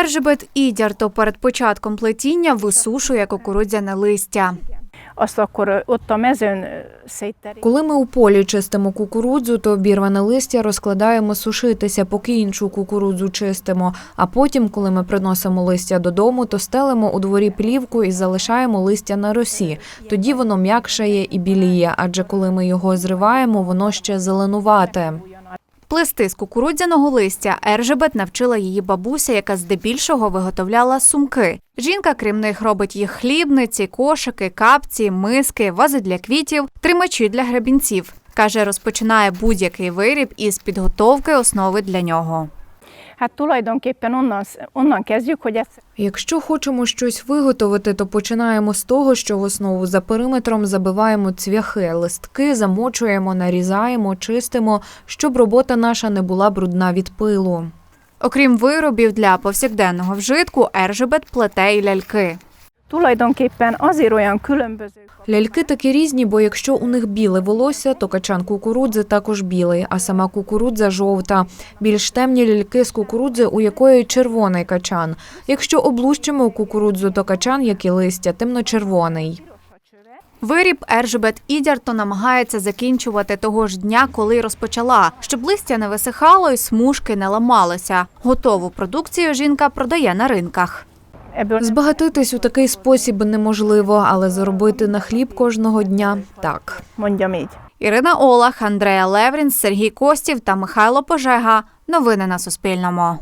Ержебет Ідярто перед початком плетіння висушує кукурудзяне листя. Коли ми у полі чистимо кукурудзу, то обірване листя розкладаємо сушитися, поки іншу кукурудзу чистимо. А потім, коли ми приносимо листя додому, то стелимо у дворі плівку і залишаємо листя на росі. Тоді воно м'якшає і біліє, адже коли ми його зриваємо, воно ще зеленувате. Плести з кукурудзяного листя Ержебет навчила її бабуся, яка здебільшого виготовляла сумки. Жінка, крім них, робить їх хлібниці, кошики, капці, миски, вази для квітів, тримачі для гребінців. Каже, розпочинає будь-який виріб із підготовки основи для нього. Hát tulajdonképpen onnan, onnan kezdjük, hogy ezt Якщо хочемо щось виготовити, то починаємо з того, що в основу за периметром забиваємо цвяхи, листки, замочуємо, нарізаємо, чистимо, щоб робота наша не була брудна від пилу. Окрім виробів для повсякденного вжитку, Ержебет плете й ляльки. Tulajdonképpen azért olyan különböző. Ляльки такі різні, бо якщо у них біле волосся, то качан кукурудзи також білий, а сама кукурудза жовта. Більш темні ляльки з кукурудзи, у якої червоний качан. Якщо облущимо кукурудзу, то качан, як і листя, темно-червоний. Виріб Ержебет Ідярто намагається закінчувати того ж дня, коли розпочала, щоб листя не висихало і смужки не ламалися. Готову продукцію жінка продає на ринках. Збагатитись у такий спосіб неможливо, але заробити на хліб кожного дня так. Ірина Олах, Андрея Леврін, Сергій Костів та Михайло Пожега. Новини на Суспільному.